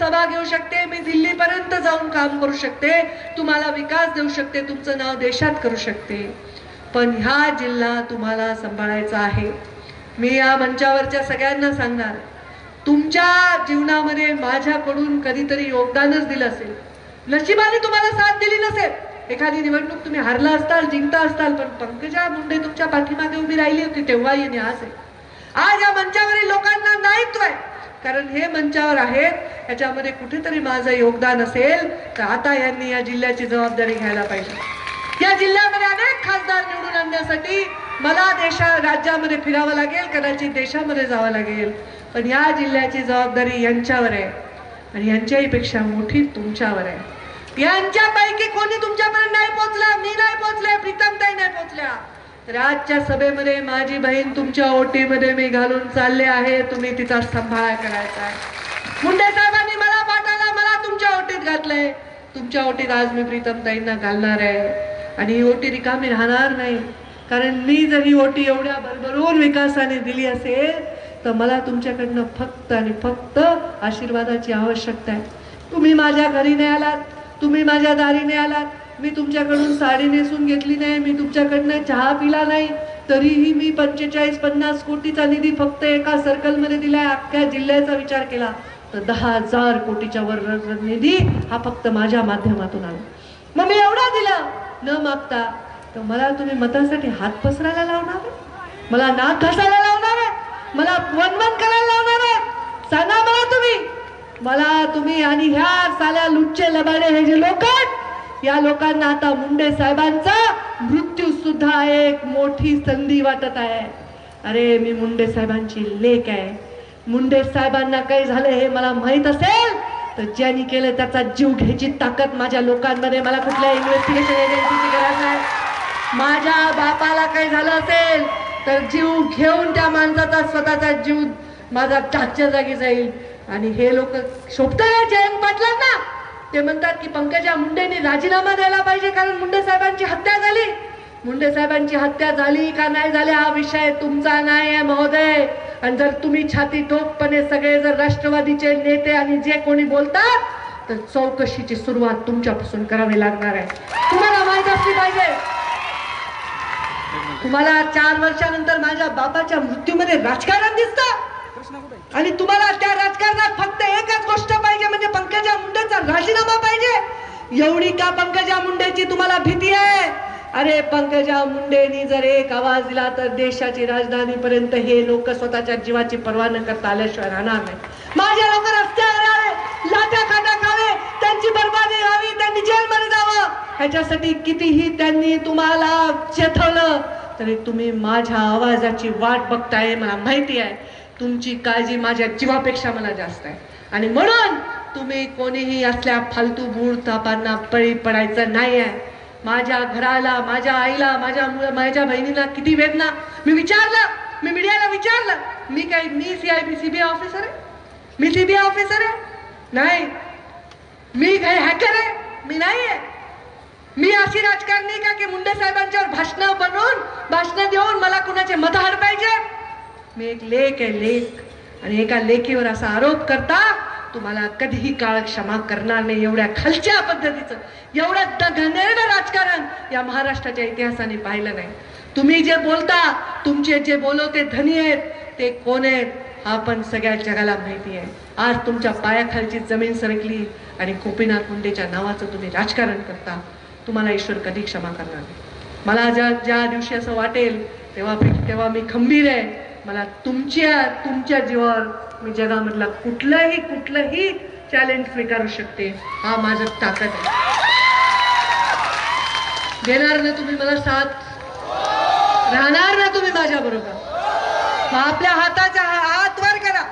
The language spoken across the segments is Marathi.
सभा घेऊ शकते मी दिल्लीपर्यंत जाऊन काम करू शकते तुम्हाला विकास देऊ शकते तुमचं नाव देशात करू शकते. पण ह्या जिल्हा तुम्हाला सांभाळायचा आहे. मी या मंचावरच्या सगळ्यांना सांगणार तुमच्या जीवनामध्ये माझ्याकडून कधीतरी योगदानच दिलं असेल. नशिबाने तुम्हाला साथ दिली नसेल. एखादी निवडणूक तुम्ही हारला असताल जिंकता असताल पण पंकजा मुंडे तुमच्या पाठीमागे उभी राहिली होती तेव्हाही आणि आज आहे. आज या मंचावरील लोकांना दायित्व आहे. कारण हे मंचावर आहेत याच्यामध्ये कुठेतरी माझं योगदान असेल तर आता यांनी या जिल्ह्याची जबाबदारी घ्यायला पाहिजे. या जिल्ह्यामध्ये अनेक खासदार निवडून आणण्यासाठी मला देशा राज्यामध्ये फिरावं लागेल कदाचित देशामध्ये जावं लागेल. पण या जिल्ह्याची जबाबदारी यांच्यावर आहे आणि यांच्याही पेक्षा मोठी तुमच्यावर आहे. यांच्यापैकी कोणी तुमच्यापर्यंत नाही पोहोचला? मी नाही पोहोचले प्रीतमताई नाही पोहोचल्या राजच्या सभेमध्ये माझी बहीण तुमच्या ओटीमध्ये मी घालून चालले आहे. तुम्ही तिचा सांभाळ करायचा आहे. मुंडे साहेबांनी मला पाठवला मला तुमच्या ओटीत घातलंय. तुमच्या ओटीत आज मी प्रीतमताईंना घालणार आहे. आणि ही ओटी रिकामी राहणार नाही. कारण मी जर ही ओटी एवढ्या भरभरून विकासाने दिली असेल तर मला तुमच्याकडनं फक्त आणि फक्त आशीर्वादाची आवश्यकता आहे. तुम्ही माझ्या घरी नाही आलात. तुम्ही माझ्या दारीने आलात. मी तुमच्याकडून साडी नेसून घेतली नाही मी तुमच्याकडनं चहा पिला नाही तरीही मी पंचेचाळीस पन्नास कोटीचा निधी फक्त एका सर्कलमध्ये दिलाय अख्ख्या जिल्ह्याचा विचार केला. तर दहा हजार कोटीच्या वर निधी हा फक्त माझ्या माध्यमातून आला. मग मी एवढा दिला. न मागता तर मला तुम्ही मतासाठी हात पसरायला लावणार आहे? मला नाक घासायला लावणार आहे? मला वनवन करायला लावणार आहे? सांगा मला तुम्ही. मला तुम्ही आणि ह्या साल्या लुच्चे लबाडे हे जे लोक आहेत या लोकांना आता मुंडे साहेबांचा मृत्यू सुद्धा एक मोठी संधी वाटत आहे. अरे मी मुंडे साहेबांची लेख आहे. मुंडे साहेबांना काही झालं हे मला माहीत असेल तर ज्यांनी केलं त्याचा जीव घ्यायची ताकद माझ्या लोकांमध्ये मला कुठल्या इन्व्हेस्टिगेशन एजन्सीची गरज नाही. माझ्या बापाला काही झालं असेल तर जीव घेऊन त्या माणसाचा स्वतःचा जीव माझा टाकच्या जागी जाईल. आणि हे लोक शोभत जयंत पाटलांना? ते म्हणतात की पंकजा मुंडेने राजीनामा द्यायला पाहिजे कारण मुंडे साहेबांची हत्या झाली. मुंडे साहेबांची हत्या झाली का नाही झाली हा विषय तुमचा नाही आहे महोदय. आणि जर तुम्ही छाती ठोकपणे सगळे जर राष्ट्रवादीचे नेते आणि जे कोणी बोलतात तर चौकशीची सुरुवात तुमच्यापासून करावी लागणार आहे. तुम्हाला माहीत असली पाहिजे. तुम्हाला चार वर्षानंतर माझ्या बाबाच्या मृत्यूमध्ये राजकारण दिसतं. आणि तुम्हाला एवढी का पंकजा मुंडेची तुम्हाला भीती आहे? अरे पंकजा मुंडेनी जर एक आवाज दिला तर देशाची राजधानी पर्यंत हे लोक स्वतःच्या जीवाची पर्वा न करता आल्याशिवाय राहणार नाही. माझे लोक रस्त्यावर आले लाटा खाटा खावे त्यांची बर्बादी व्हावी त्यांनी जेलमध्ये जावं. ह्याच्यासाठी कितीही त्यांनी तुम्हाला चेथवलं तरी तुम्ही माझ्या आवाजाची वाट बघताय मला माहिती आहे. तुमची काळजी माझ्या जीवापेक्षा मला जास्त आहे. आणि म्हणून तुम्ही कोणीही असल्या फालतू मूळ तापांना पळी पडायचं नाही आहे माझ्या घराला माझ्या आईला माझ्या मु- माझ्या बहिणीला किती वेदना. मी विचारलं मी मीडियाला विचारलं मी काय मी C I B CBI officer आहे? मी सी बी आय ऑफिसर आहे? नाही. मी काय हॅकर आहे? मी नाही आहे मी अशी राजकारणी का की मुंडे साहेबांच्यावर भाषणं बनवून भाषणं देऊन मला कुणाचे मत पाहिजे मी एक लेख आहे लेख. आणि एका लेखीवर असा आरोप करता तुम्हाला कधीही काळ क्षमा करणार नाही एवढ्या खालच्या पद्धतीचं. एवढं द- राजकारण या महाराष्ट्राच्या इतिहासाने पाहिलं नाही. तुम्ही जे बोलता तुमचे जे बोलवते धनी आहेत ते कोण आहेत हा पण सगळ्या जगाला माहिती आहे. आज तुमच्या पायाखालची जमीन सरकली आणि गोपीनाथ मुंडेच्या नावाचं तुम्ही राजकारण करता. तुम्हाला ईश्वर कधी क्षमा करणार नाही. मला ज्या ज्या दिवशी असं वाटेल तेव्हा तेव्हा मी खंबीर आहे. मला तुमच्या तुमच्या जीवावर मी जगामधला कुठलंही कुठलंही चॅलेंज स्वीकारू शकते हा माझं ताकद आहे. देणार ना तुम्ही मला साथ? राहणार ना तुम्ही माझ्या बरोबर? मग आपल्या हाताच्या हात वर करा.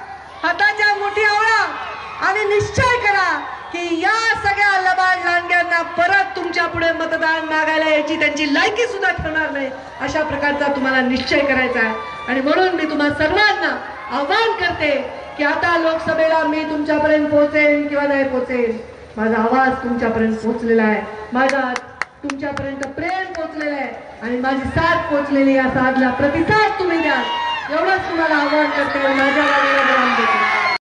हाताच्या मोठी आवळा आणि निश्चय करा की या सगळ्या लबाड लांडग्यांना परत तुमच्यापुढे मतदान मागायला याची त्यांची लायकी सुद्धा ठेवणार नाही. अशा प्रकारचा तुम्हाला निश्चय करायचा आहे. आणि म्हणून मी तुम्हा सर्वांना आवाहन करते की आता लोकसभेला मी तुमच्यापर्यंत पोहोचेन किंवा नाही पोहोचेन. माझा आवाज तुमच्यापर्यंत पोहोचलेला आहे. माझा तुमच्यापर्यंत प्रेम पोहोचलेलं आहे. आणि माझी साथ पोहोचलेली या साथला प्रतिसाद तुम्ही द्या एवढंच तुम्हाला आवाहन करते माझ्या देते.